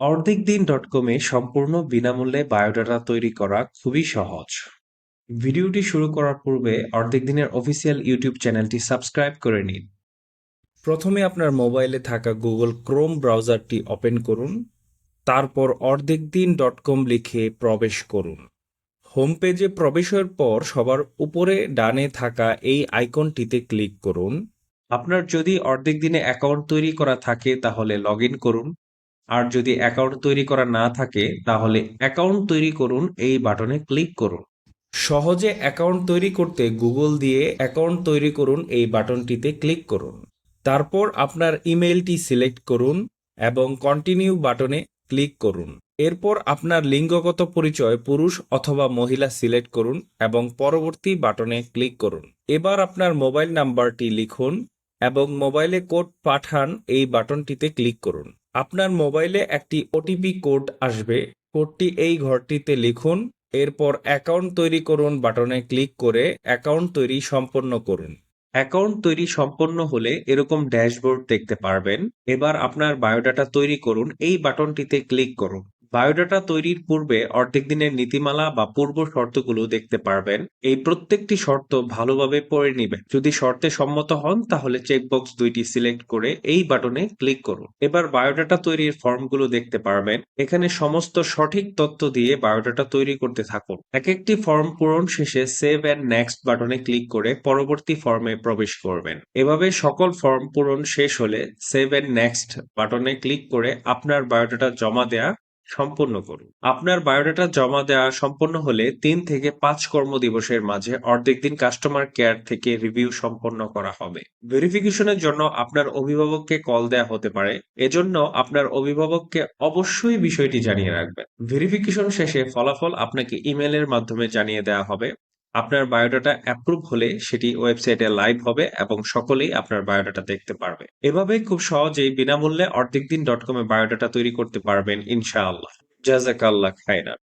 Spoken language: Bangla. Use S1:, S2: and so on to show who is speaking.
S1: অর্ধেক দিন ডট কমে সম্পূর্ণ বিনামূল্যে বায়োডাটা তৈরি করা খুবই সহজ। ভিডিওটি শুরু করার পূর্বে অর্ধেক দিনের অফিসিয়াল ইউটিউব চ্যানেলটি সাবস্ক্রাইব করে নিন। প্রথমে আপনার মোবাইলে থাকা গুগল ক্রোম ব্রাউজারটি ওপেন করুন। তারপর অর্ধেক দিন ডট কম লিখে প্রবেশ করুন। হোম পেজে প্রবেশের পর সবার উপরে ডানে থাকা এই আইকনটিতে ক্লিক করুন। আপনার যদি অর্ধেক দিনে অ্যাকাউন্ট তৈরি করা থাকে, তাহলে লগ করুন। আর যদি অ্যাকাউন্ট তৈরি করা না থাকে, তাহলে অ্যাকাউন্ট তৈরি করুন, এই বাটনে ক্লিক করুন। সহজে অ্যাকাউন্ট তৈরি করতে গুগল দিয়ে অ্যাকাউন্ট তৈরি করুন, এই বাটনটিতে ক্লিক করুন। তারপর আপনার ইমেইলটি সিলেক্ট করুন এবং কন্টিনিউ বাটনে ক্লিক করুন। এরপর আপনার লিঙ্গগত পরিচয়, পুরুষ অথবা মহিলা সিলেক্ট করুন এবং পরবর্তী বাটনে ক্লিক করুন। এবার আপনার মোবাইল নাম্বারটি লিখুন এবং মোবাইলে কোড পাঠান, এই বাটনটিতে ক্লিক করুন। আপনার মোবাইলে একটি ওটিপি কোড আসবে। কোডটি এই ঘরটিতে লিখুন, এরপর অ্যাকাউন্ট তৈরি করুন বাটনে ক্লিক করে অ্যাকাউন্ট তৈরি সম্পন্ন করুন। অ্যাকাউন্ট তৈরি সম্পন্ন হলে এরকম ড্যাশবোর্ড দেখতে পারবেন। এবার আপনার বায়োডাটা তৈরি করুন, এই বাটনটিতে ক্লিক করুন। বায়োডাটা তৈরির পূর্বে অর্ধেক দিনের নীতিমালা বা পূর্ব শর্তগুলো দেখতে পারবেন। এই প্রত্যেকটি শর্ত ভালোভাবে পড়ে নিবেন। যদি শর্তে সম্মত হন, তাহলে চেকবক্স দুইটি সিলেক্ট করে এই বাটনে ক্লিক করুন। এবার বায়োডাটা তৈরির ফর্মগুলো দেখতে পারবেন। এখানে সমস্ত সঠিক তথ্য দিয়ে বায়োডাটা তৈরি করতে থাকুন। এক একটি ফর্ম পূরণ শেষে সেভ অ্যান্ড নেক্সট বাটনে ক্লিক করে পরবর্তী ফর্মে প্রবেশ করবেন। এভাবে সকল ফর্ম পূরণ শেষ হলে সেভ অ্যান্ড নেক্সট বাটনে ক্লিক করে আপনার বায়োডাটা জমা দেয়া সম্পূর্ণ করুন। আপনার বায়োডাটা জমা দেওয়া সম্পন্ন হলে তিন থেকে পাঁচ কর্মদিবসের মাঝে অর্ধেক দিন কাস্টমার কেয়ার থেকে রিভিউ সম্পন্ন করা হবে। ভেরিফিকেশনের জন্য আপনার অভিভাবককে কল দেয়া হতে পারে। এজন্য আপনার অভিভাবককে অবশ্যই বিষয়টি জানিয়ে রাখবেন। ভেরিফিকেশন শেষে ফলাফল আপনাকে ইমেলের মাধ্যমে জানিয়ে দেওয়া হবে। আপনার বায়োডাটা অ্যাপ্রুভ হলে সেটি ওয়েবসাইটে লাইভ হবে এবং সকলেই আপনার বায়োডাটা দেখতে পারবে। এভাবে খুব সহজেই বিনামূল্যে অর্ধেক দিন ডট কমে বায়োডাটা তৈরি করতে পারবেন, ইনশাআল্লাহ। জাজাকাল্লাহ খায়রান।